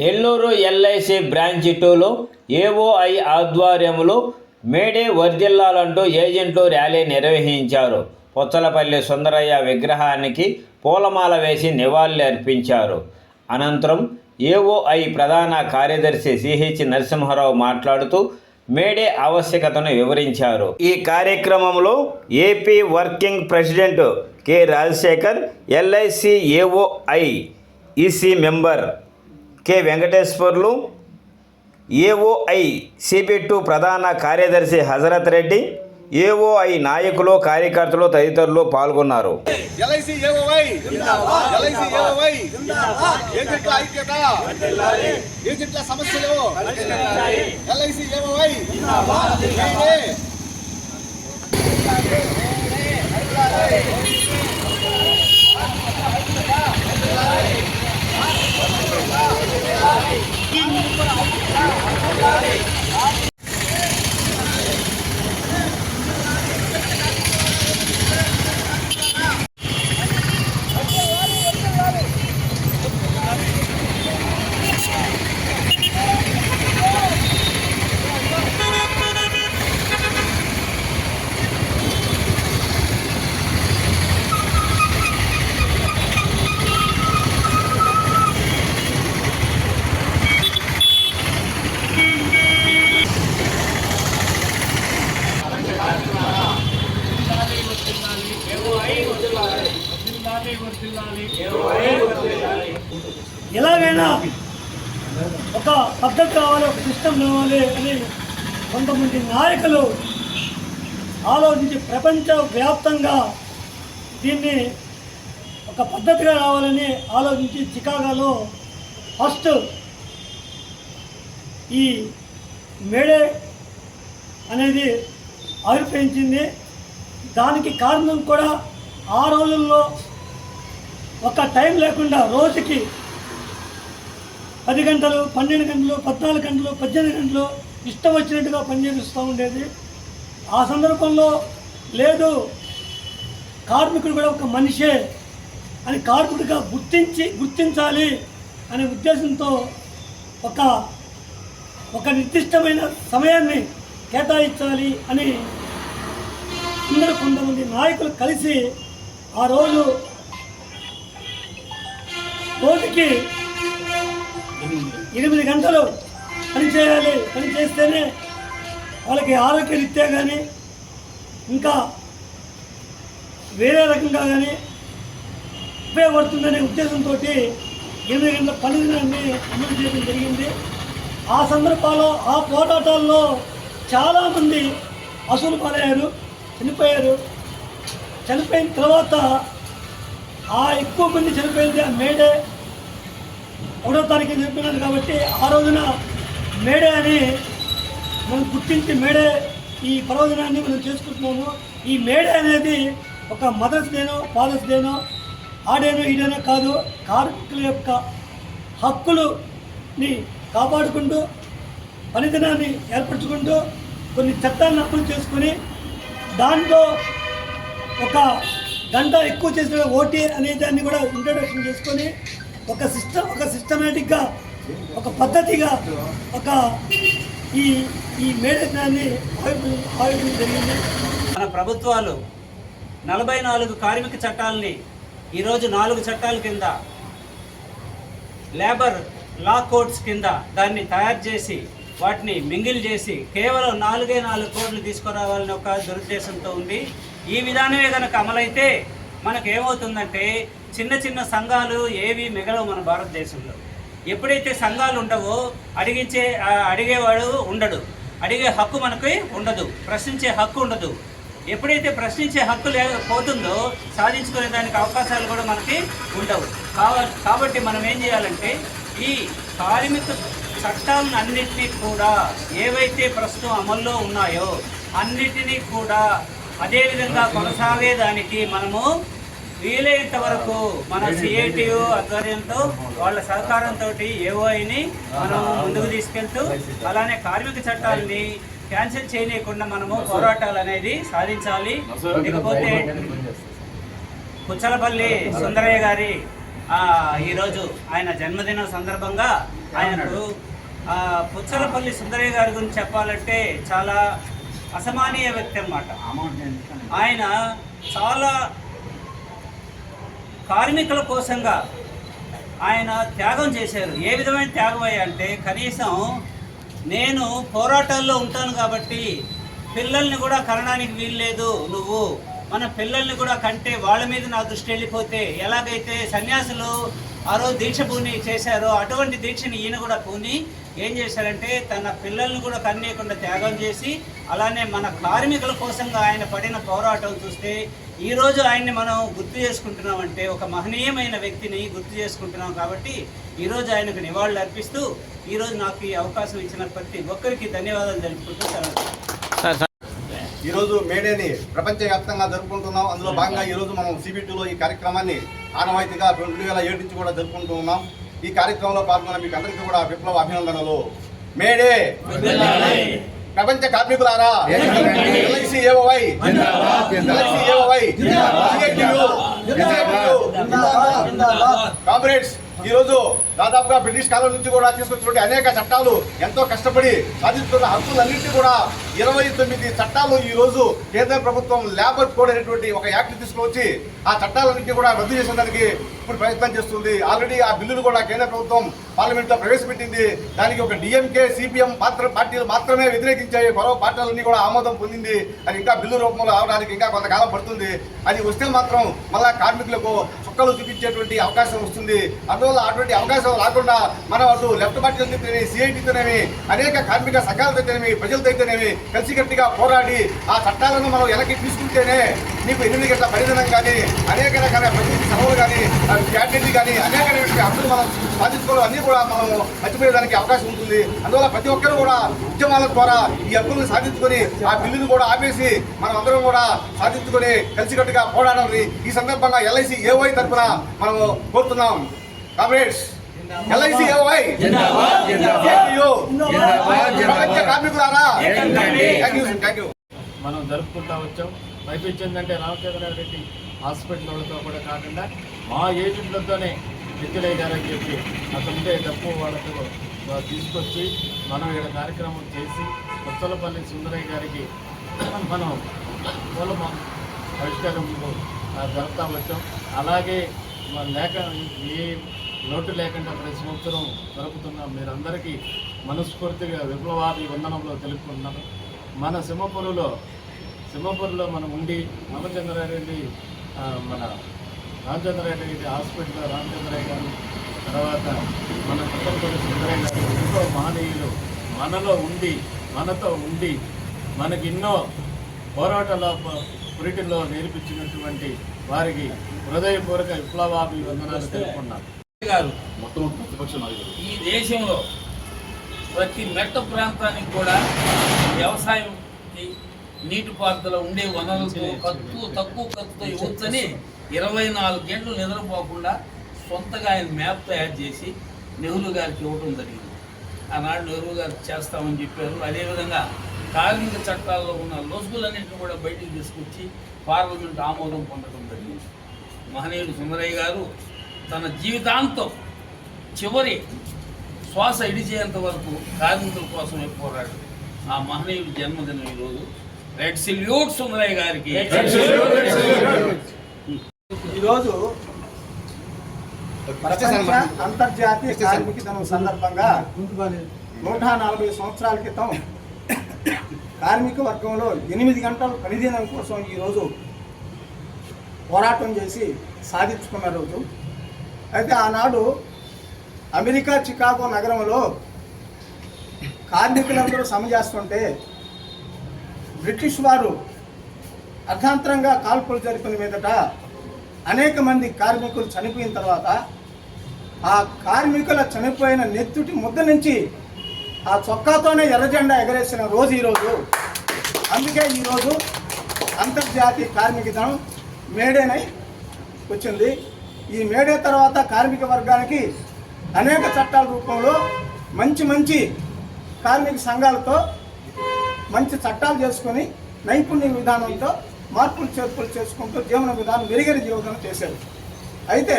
Nellore LIC branch టూలో AOI ఆధ్వర్యంలో May Day వర్ధిల్లాలంటూ ఏజెంట్లు ర్యాలీ నిర్వహించారు. పుచ్చలపల్లి సుందరయ్య విగ్రహానికి పూలమాల వేసి నివాళులు అర్పించారు అనంతరం ఏఓఐ ప్రధాన కార్యదర్శి సిహెచ్ నరసింహారావు మాట్లాడుతూ మేడే ఆవశ్యకతను వివరించారు. ఈ కార్యక్రమంలో AP working president K Rajasekhar LIC AOI EC member K. Venkateswarlu AOI CP two ప్రధాన కార్యదర్శి హజరత్ రెడ్డి ఏఓఐ నాయకులు కార్యకర్తలు తదితరులు పాల్గొన్నారు. సమస్యలు ఎల్ఐసి ఏఓవై ఎలాగైనా ఒక పద్ధతి కావాలి ఒక సిస్టమ్ కావాలి అని కొంతమంది నాయకులు ఆలోచించి ప్రపంచ వ్యాప్తంగా దీన్ని ఒక పద్ధతిగా రావాలని ఆలోచించి చికాగోలో ఫస్ట్ ఈ మేడే అనేది ఆవిర్భవించింది. దానికి కారణం కూడా ఆ రోజుల్లో ఒక టైం లేకుండా రోజుకి పది గంటలు పన్నెండు గంటలు పద్నాలుగు గంటలు పద్దెనిమిది గంటలు ఇష్టం వచ్చినట్టుగా పనిచేపిస్తూ ఉండేది. ఆ సందర్భంలో లేదు కార్మికుడు కూడా ఒక మనిషే అని కార్మికుడిగా గుర్తించి గుర్తించాలి అనే ఉద్దేశంతో ఒక ఒక నిర్దిష్టమైన సమయాన్ని కేటాయించాలి అని అందరూ కొంతమంది నాయకులు కలిసి ఆ రోజు రోజుకి ఎనిమిది గంటలు పని చేయాలి పని చేస్తేనే వాళ్ళకి ఆరోగ్యరీత్యా కానీ ఇంకా వేరే రకంగా కానీ ఉపయోగపడుతుందనే ఉద్దేశంతో ఎనిమిది గంటల పని దినాన్ని అమలు చేయడం జరిగింది. ఆ సందర్భాల్లో ఆ పోరాటాల్లో చాలామంది అసలు పాలయ్యారు చనిపోయారు. చనిపోయిన తర్వాత ఆ ఎక్కువ మంది చనిపోయింది ఆ మేడే ఒకటో తారీఖు చనిపోయినారు కాబట్టి ఆ రోజున మేడే అని మనం గుర్తించి మేడే ఈ పర్వదినాన్ని మనం చేసుకుంటున్నాము. ఈ మేడే అనేది ఒక మదర్స్ డేనో ఫాదర్స్ డేనో ఆడేనో ఈడేనో కాదు కార్మికుల యొక్క హక్కులుని కాపాడుకుంటూ పనిదినాన్ని ఏర్పరచుకుంటూ కొన్ని చట్టాలను అమలు చేసుకొని దాంట్లో ఒక గంట ఎక్కువ చేసిన ఓటీ అనే దాన్ని కూడా ఇంట్రడక్షన్ చేసుకొని ఒక సిస్టమ్ ఒక సిస్టమేటిక్గా ఒక పద్ధతిగా ఒక ఈ ఈ మేడకాన్ని ఆయుధం జరిగింది. మన ప్రభుత్వాలు నలభై నాలుగు కార్మిక చట్టాలని ఈరోజు నాలుగు చట్టాల కింద లేబర్ లా కోడ్స్ కింద దాన్ని తయారు చేసి వాటిని మింగిల్ చేసి కేవలం నాలుగే నాలుగు కోట్లు తీసుకురావాలని ఒక దురుద్దేశంతో ఉంది. ఈ విధానమే కనుక అమలైతే మనకు ఏమవుతుందంటే చిన్న చిన్న సంఘాలు ఏవి మిగలవు మన భారతదేశంలో. ఎప్పుడైతే సంఘాలు ఉండవో అడిగించే అడిగేవాడు ఉండడు. అడిగే హక్కు మనకి ఉండదు. ప్రశ్నించే హక్కు ఉండదు. ఎప్పుడైతే ప్రశ్నించే హక్కు లేకపోతుందో సాధించుకునే దానికి అవకాశాలు కూడా మనకి ఉండవు. కావ- కాబట్టి మనం ఏం చేయాలంటే ఈ కార్మిక చట్టాలను అన్నింటినీ కూడా ఏవైతే ప్రస్తుతం అమల్లో ఉన్నాయో అన్నిటినీ కూడా అదేవిధంగా కొనసాగేదానికి మనము వీలైనంత వరకు మన సిఐటియు ఆధ్వర్యంతో వాళ్ళ సహకారంతో ఏఓఐని మనం ముందుకు తీసుకెళ్తూ అలానే కార్మిక చట్టాలని క్యాన్సిల్ చేయలేకుండా మనము పోరాటాలు అనేది సాధించాలి. ఇకపోతే పుచ్చలపల్లి సుందరయ్య గారి ఈరోజు ఆయన జన్మదినం సందర్భంగా ఆయనకు పుచ్చలపల్లి సుందరయ్య గారి గురించి చెప్పాలంటే చాలా అసమానీయ వ్యక్తి అన్నమాట. ఆయన చాలా కార్మికుల కోసంగా ఆయన త్యాగం చేశారు. ఏ విధమైన త్యాగం అంటే కనీసం నేను పోరాటాల్లో ఉంటాను కాబట్టి పిల్లల్ని కూడా కనడానికి వీల్లేదు. నువ్వు మన పిల్లల్ని కూడా కంటే వాళ్ళ మీద నా దృష్టి వెళ్ళిపోతే ఎలాగైతే సన్యాసులు ఆ రోజు దీక్ష పూని చేశారో అటువంటి దీక్షని ఈయన కూడా పూని ఏం చేశారంటే తన పిల్లల్ని కూడా కన్నేయకుండా త్యాగం చేసి అలానే మన కార్మికుల కోసంగా ఆయన పడిన పోరాటం చూస్తే ఈ రోజు ఆయన్ని మనం గుర్తు చేసుకుంటున్నాం అంటే ఒక మహనీయమైన వ్యక్తిని గుర్తు చేసుకుంటున్నాం కాబట్టి ఈ రోజు ఆయనకు నివాళులు అర్పిస్తూ ఈ రోజు నాకు ఈ అవకాశం ఇచ్చిన ప్రతి ఒక్కరికి ధన్యవాదాలు తెలుపుకుంటూ సెలవు. Sir sir. ఈ రోజు మేడేని ప్రపంచవ్యాప్తంగా జరుపుకుంటున్నాం. అందులో భాగంగా ఈ రోజు మనం సిబిటీలో ఈ కార్యక్రమాన్ని ఆనవాయితీగా రెండు వేల ఏడు నుంచి కూడా జరుపుకుంటూ ఉన్నాం. ఈ కార్యక్రమంలో పాల్గొన్న మీకు అందరికీ కూడా విప్లవ అభినందనలు. May Day! ప్రపంచ కార్మికులారా? LIC AOY. LIC AOY. Comrades. ఈ రోజు దాదాపుగా బ్రిటిష్ కాలం నుంచి కూడా తీసుకొచ్చినటువంటి అనేక చట్టాలు ఎంతో కష్టపడి సాధిస్తున్న హక్కులన్నింటినీ కూడా ఇరవై తొమ్మిది చట్టాలు ఈ రోజు కేంద్ర ప్రభుత్వం లేబర్ కోడ్ అనేటువంటి ఒక యాక్ట్ తీసుకొచ్చి ఆ చట్టాలన్నింటినీ కూడా రద్దు చేసేదానికి ఇప్పుడు ప్రయత్నం చేస్తుంది. ఆల్రెడీ ఆ బిల్లును కూడా కేంద్ర ప్రభుత్వం పార్లమెంట్లో ప్రవేశపెట్టింది. దానికి ఒక డిఎంకే సిపిఎం పాత్ర పార్టీలు మాత్రమే వ్యతిరేకించాయి. మరో పార్టీలన్నీ కూడా ఆమోదం పొందింది. అది ఇంకా బిల్లు రూపంలో రావడానికి ఇంకా కొంతకాలం పడుతుంది. అది వస్తే మాత్రం మళ్ళా కార్మికులకు చుక్కలు చూపించేటువంటి అవకాశం వస్తుంది. అందువల్ల అటువంటి అవకాశం రాకుండా మనం అటు లెఫ్ట్ పార్టీలతోనేమి సిఐటితోనేమి అనేక కార్మిక సంఘాలతోనేమి ప్రజలతోనేమి కలిసికట్టుగా పోరాడి ఆ చట్టాలను మనం వెనక్కి తీసుకుంటేనే నీకు ఎనిమిది గంటల పరిధానం కానీ అనేక రకాల ప్రతినిధి సభలు కానీ క్యాబినెట్ కానీ అనేక హక్కులు మనం సాధించుకోవడం అన్ని కూడా మనం మర్చిపోయేదానికి అవకాశం ఉంటుంది. అందువల్ల ప్రతి ఒక్కరు కూడా ఉద్యమాల ద్వారా ఈ హక్కులను సాధించుకొని ఆ బిల్లును కూడా ఆపేసి మనం అందరం కూడా సాధించుకొని కలిసికట్టుగా పోరాడాలని ఈ సందర్భంగా ఎల్ఐసి ఏవై తరఫున మనము కోరుతున్నాం. కామ్రేడ్స్ ఎల్ఐసి ఏవై ప్రపంచ కార్మికులారా? థ్యాంక్ యూ థ్యాంక్ యూ మనం జరుపుకుంటా వచ్చాం. పైపించిందంటే రామచంద్రరావు రెడ్డి హాస్పిటల్ వాళ్ళతో కూడా కాకుండా మా ఏజెంట్లతోనే నిత్యలయ్య గారు చెప్పి అతనుంటే డబ్బు వాళ్ళతో తీసుకొచ్చి మనం ఇక్కడ కార్యక్రమం చేసి కొత్తలపల్లి సుందరయ్య గారికి మనం పూల ఆవిష్కారంలో జరుపుతా వచ్చాం. అలాగే లేక ఏ లోటు లేకుండా ప్రతి సంవత్సరం జరుపుతున్నాం మీరందరికీ మనస్ఫూర్తిగా విప్లవాది వందనంలో తెలుపుకుంటున్నాను. మన సింహపురంలో సింహపురిలో మనం ఉండి రామచంద్రారెడ్డి మన రామచంద్రారెడ్డి హాస్పిటల్లో రామచంద్రయ్య గారు తర్వాత మన కుటుంబపల్లి సుందరయ్య గారు ఎంతో మహనీయులు. మనలో ఉండి మనతో ఉండి మనకి ఎన్నో పోరాటాల పురిటిలో నేర్పించినటువంటి వారికి హృదయపూర్వక విప్లవాభివందనాలు తెలుపుకున్నాను. గారు ఈ దేశంలో ప్రతి మెట్ట ప్రాంతానికి కూడా వ్యవసాయంకి నీటిపారుదల ఉండే వనరులతో ఖర్చు తక్కువ ఖర్చుతో ఇవ్వచ్చని ఇరవై నాలుగు గంటలు నిద్రపోకుండా సొంతగా ఆయన మ్యాప్ తయారు చేసి నెహ్రూ గారికి ఇవ్వడం జరిగింది. ఆనాడు నెహ్రూ గారు చేస్తామని చెప్పారు. అదేవిధంగా కార్మిక చట్టాల్లో ఉన్న లొసుగులన్నింటినీ కూడా బయటికి తీసుకొచ్చి పార్లమెంట్ ఆమోదం పొందడం జరిగింది. మహనీయుడు సుందరయ్య గారు తన జీవితాంతం చివరి శ్వాస ఇడిచేంత వరకు కార్మికుల కోసమే పోరాడు ఆ మహనీయుడి జన్మదినం ఈరోజు. రెడ్ సిల్యూట్ సుందరయ్య గారికి. ఈరోజు అంతర్జాతీయ కార్మిక దినం సందర్భంగా నూట నలభై సంవత్సరాల క్రితం కార్మిక వర్గంలో ఎనిమిది గంటల పనిదినం కోసం ఈరోజు పోరాటం చేసి సాధించుకున్న రోజు. అయితే ఆనాడు అమెరికా చికాగో నగరంలో కార్మికులందరూ సమ చేస్తుంటే బ్రిటిష్ వారు అర్ధాంతరంగా కాల్పులు జరిపిన మీదట అనేక మంది కార్మికులు చనిపోయిన తర్వాత ఆ కార్మికుల చనిపోయిన నెత్తుటి ముద్ద నుంచి ఆ చొక్కాతోనే ఎర్రజెండా ఎగరేసిన రోజు ఈరోజు. అందుకే ఈరోజు అంతర్జాతీయ కార్మిక దినం మేడేనై వచ్చింది. ఈ మేడే తర్వాత కార్మిక వర్గానికి అనేక చట్టాల రూపంలో మంచి మంచి కార్మిక సంఘాలతో మంచి చట్టాలు చేసుకొని నైపుణ్య విధానంతో మార్పులు చేర్పులు చేసుకుంటూ జీవన విధానం మెరుగైన జీవనం చేశారు. అయితే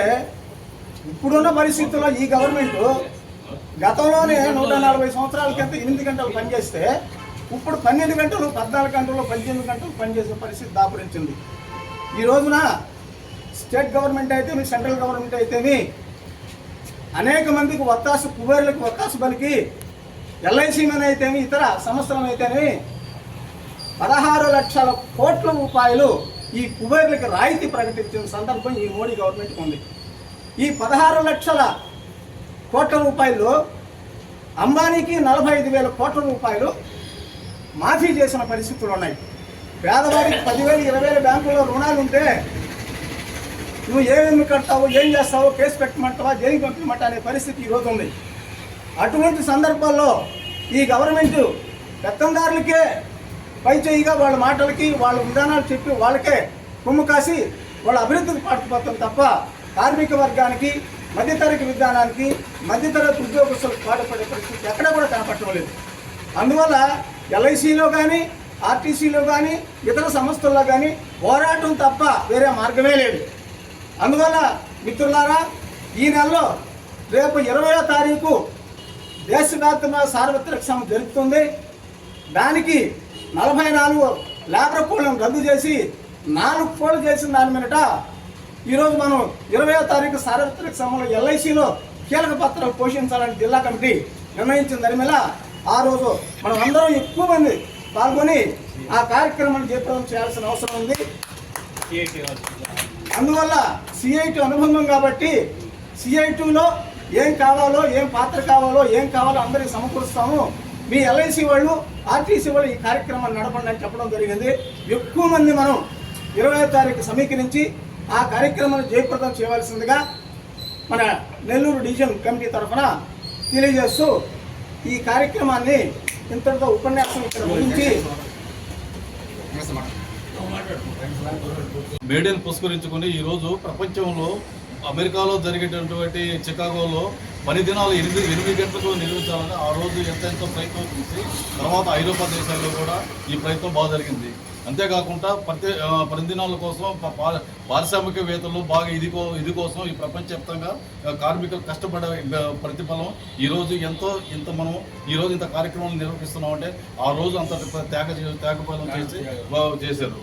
ఇప్పుడున్న పరిస్థితుల్లో ఈ గవర్నమెంట్ గతంలోనే నూట నలభై సంవత్సరాల కింద ఎనిమిది గంటలు పనిచేస్తే ఇప్పుడు పన్నెండు గంటలు పద్నాలుగు గంటలు పద్దెనిమిది గంటలు పనిచేసే పరిస్థితి దాపురించింది. ఈ రోజున స్టేట్ గవర్నమెంట్ అయితేమి సెంట్రల్ గవర్నమెంట్ అయితేమి అనేక మందికి ఒత్తాసు కుబేర్లకు ఒత్తాసు పలికి ఎల్ఐసి మీద అయితేమి ఇతర సంస్థలు అయితేనేమి పదహారు లక్షల కోట్ల రూపాయలు ఈ కుబేర్లకు రాయితీ ప్రకటించిన సందర్భం ఈ మోడీ గవర్నమెంట్ ఉంది. ఈ పదహారు లక్షల కోట్ల రూపాయలు అంబానీకి నలభై ఐదు వేల కోట్ల రూపాయలు మాఫీ చేసిన పరిస్థితులు ఉన్నాయి. పేదవాడికి పదివేలు ఇరవై వేల బ్యాంకుల్లో రుణాలు ఉంటే నువ్వు ఏమేమి కడతావు ఏం చేస్తావో కేసు పెట్టమంటావా జైలు పెట్టమంటా అనే పరిస్థితి ఈరోజు ఉంది. అటువంటి సందర్భాల్లో ఈ గవర్నమెంట్ పెత్తందారులకే పై చేయిగా వాళ్ళ మాటలకి వాళ్ళ విధానాలు చెప్పి వాళ్ళకే కుమ్ము కాసి వాళ్ళ అభివృద్ధికి పాటుపడతాం తప్ప కార్మిక వర్గానికి మధ్యతరగతి విధానానికి మధ్యతరగతి ఉద్యోగస్తులకు పాటుపడే పరిస్థితి ఎక్కడా కూడా కనపడటం లేదు. అందువల్ల ఎల్ఐసిలో కానీ ఆర్టీసీలో కానీ ఇతర సంస్థల్లో కానీ పోరాటం తప్ప వేరే మార్గమే లేదు. అందువల్ల మిత్రులారా ఈ నెలలో రేపు ఇరవయో తారీఖు దేశవ్యాప్తంగా సార్వత్రిక సమ్మె జరుగుతుంది. దానికి నలభై నాలుగు లేబర్ కోడ్లను రద్దు చేసి నాలుగు కోడ్లు చేసిన దాని మీదట ఈరోజు మనం ఇరవయో తారీఖు సార్వత్రిక సమ్మెలో ఎల్ఐసిలో కీలక పాత్రలు పోషించాలని జిల్లా కమిటీ నిర్ణయించిన దాని మీద ఆ రోజు మనం అందరం ఎక్కువ మంది పాల్గొని ఆ కార్యక్రమాన్ని జయప్రదం చేయాల్సిన అవసరం ఉంది. అందువల్ల సిఐటి అనుబంధం కాబట్టి సిఐ టూలో ఏం కావాలో ఏం పాత్ర కావాలో ఏం కావాలో అందరికి సమకూరుస్తాము. మీ ఎల్ఐసి వాళ్ళు ఆర్టీసీ వాళ్ళు ఈ కార్యక్రమాన్ని నడపండి అని చెప్పడం జరిగింది. ఎక్కువ మంది మనం ఇరవై తారీఖు సమీకరించి ఆ కార్యక్రమాన్ని జయప్రదం చేయవలసిందిగా మన నెల్లూరు డివిజన్ కమిటీ తరఫున తెలియజేస్తూ ఈ కార్యక్రమాన్ని ఇంతటితో ఉపన్యాసం ఇక్కడ గురించి మేడేని పురస్కరించుకుని ఈరోజు ప్రపంచంలో అమెరికాలో జరిగేటటువంటి చికాగోలో పని దినాలు ఎనిమిది ఎనిమిది గంటలకు నిర్వహించాలని ఆ రోజు ఎంతెంతో ప్రయత్నం చేసి తర్వాత ఐరోపా దేశాల్లో కూడా ఈ ప్రయత్నం బాగా జరిగింది. అంతేకాకుండా ప్రతి ఆ, పని దినాల కోసం పారిశ్రామికవేత్తలు బాగా ఇది ఇది కోసం ఈ ప్రపంచవ్యాప్తంగా కార్మికులు కష్టపడే ప్రతిఫలం ఈ రోజు ఎంతో ఇంత మనం ఈ రోజు ఇంత కార్యక్రమాలు నిర్వహిస్తున్నామంటే ఆ రోజు అంత త్యాగ త్యాగఫలం చేసి చేశారు.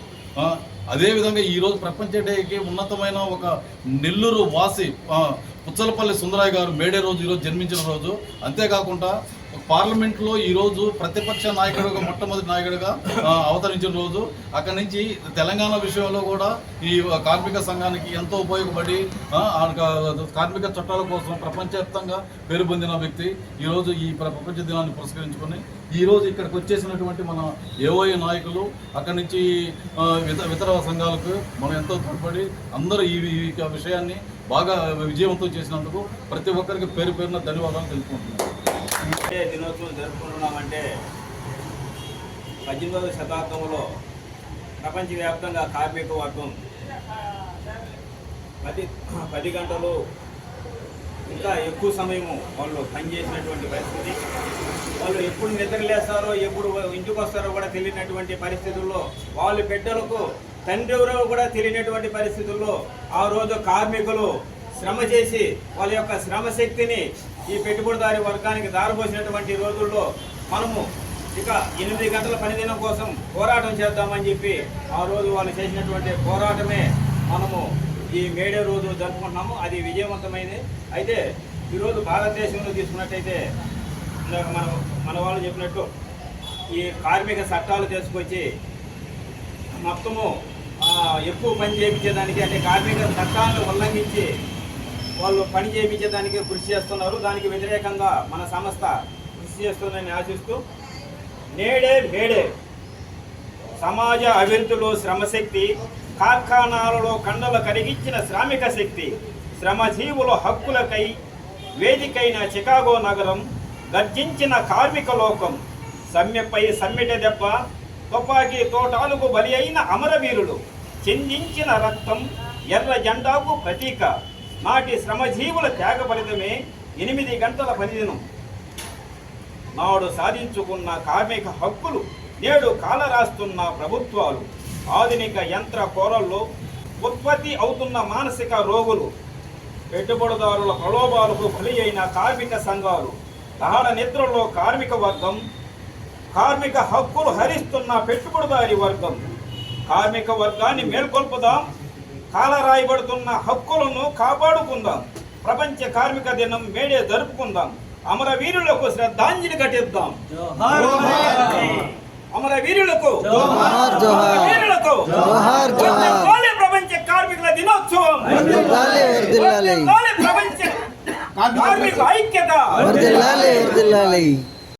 అదేవిధంగా ఈరోజు ప్రపంచ డేకి ఉన్నతమైన ఒక నెల్లూరు వాసి పుచ్చలపల్లి సుందరయ్య గారు మేడే రోజు ఈరోజు జన్మించిన రోజు. అంతేకాకుండా పార్లమెంట్లో ఈరోజు ప్రతిపక్ష నాయకుడుగా మొట్టమొదటి నాయకుడిగా అవతరించిన రోజు. అక్కడి నుంచి తెలంగాణ విషయంలో కూడా ఈ కార్మిక సంఘానికి ఎంతో ఉపయోగపడి ఆ, కార్మిక చట్టాల కోసం ప్రపంచవ్యాప్తంగా పేరు పొందిన వ్యక్తి. ఈరోజు ఈ ప్ర- ప్రపంచ దినాన్ని పురస్కరించుకొని ఈ రోజు ఇక్కడికి వచ్చేసినటువంటి మన ఏవో నాయకులు అక్కడి నుంచి ఇతర సంఘాలకు మనం ఎంతో తోడ్పడి అందరూ ఈ విషయాన్ని బాగా విజయవంతం చేసినందుకు ప్రతి ఒక్కరికి పేరు పేరున ధన్యవాదాలు తెలుపుకుంటున్నాను. దినోత్సవం జరుపుకుంటున్నామంటే పద్దెనిమిదవ శతాబ్దంలో ప్రపంచవ్యాప్తంగా కార్మిక వర్గం పది పది గంటలు ఇంకా ఎక్కువ సమయము వాళ్ళు పనిచేసినటువంటి పరిస్థితి. వాళ్ళు ఎప్పుడు నిద్రలేస్తారో ఎప్పుడు ఇంటికి వస్తారో కూడా తెలియనటువంటి పరిస్థితుల్లో వాళ్ళ బిడ్డలకు తండ్రి ఎవరో కూడా తెలియనటువంటి పరిస్థితుల్లో ఆ రోజు కార్మికులు శ్రమ చేసి వాళ్ళ యొక్క శ్రమ శక్తిని ఈ పెట్టుబడిదారి వర్గానికి దారిపోసినటువంటి రోజుల్లో మనము ఇక ఎనిమిది గంటల పనిదినం కోసం పోరాటం చేద్దామని చెప్పి ఆ రోజు వాళ్ళు చేసినటువంటి పోరాటమే మనము ఈ మేడే రోజు జరుపుకుంటున్నాము. అది విజయవంతమైంది. అయితే ఈరోజు భారతదేశంలో తీసుకున్నట్టయితే ఇందాక మన మన వాళ్ళు చెప్పినట్టు ఈ కార్మిక చట్టాలు తీసుకొచ్చి మొత్తము ఎక్కువ పని చేయించేదానికి అంటే కార్మిక చట్టాలను ఉల్లంఘించి వాళ్ళు పని చేయించేదానికి కృషి చేస్తున్నారు. దానికి వ్యతిరేకంగా మన సంస్థ కృషి చేస్తుందని ఆశిస్తూ నేడే మేడే సమాజ అభివృద్ధిలో శ్రమశక్తి కార్ఖానాలలో కండలు కరిగించిన శ్రామిక శక్తి శ్రమజీవుల హక్కులకై వేదికైన చికాగో నగరం గర్జించిన కార్మిక లోకం సమ్మెపై సమ్మెట దెబ్బ తుపాకీ తోటాలకు బలి అయిన అమరవీరుడు చెందించిన రక్తం ఎర్ర జెండాకు ప్రతీక. నాటి శ్రమజీవుల త్యాగ ఫలితమే ఎనిమిది గంటల పనిదినం. నాడు సాధించుకున్న కార్మిక హక్కులు నేడు కాలరాస్తున్న ప్రభుత్వాలు ఆధునిక యంత్ర కోరల్లో ఉత్పత్తి అవుతున్న మానసిక రోగులు పెట్టుబడిదారుల ప్రలోభాలకు బలి అయిన కార్మిక సంఘాలు దహన నిద్రలో కార్మిక వర్గం కార్మిక హక్కులు హరిస్తున్న పెట్టుబడిదారి వర్గం. కార్మిక వర్గాన్ని మేల్కొల్పుదాం కాలరాయబడుతున్న హక్కులను కాపాడుకుందాం. ప్రపంచ కార్మిక దినం మేడే జరుపుకుందాం. అమరవీరులకు శ్రద్ధాంజలి ఘటిద్దాం. అమరవీరులకు వర్ధిల్లాలి ప్రపంచ కార్మికుల దినోత్సవం. ప్రపంచ కార్మిక ఐక్యత.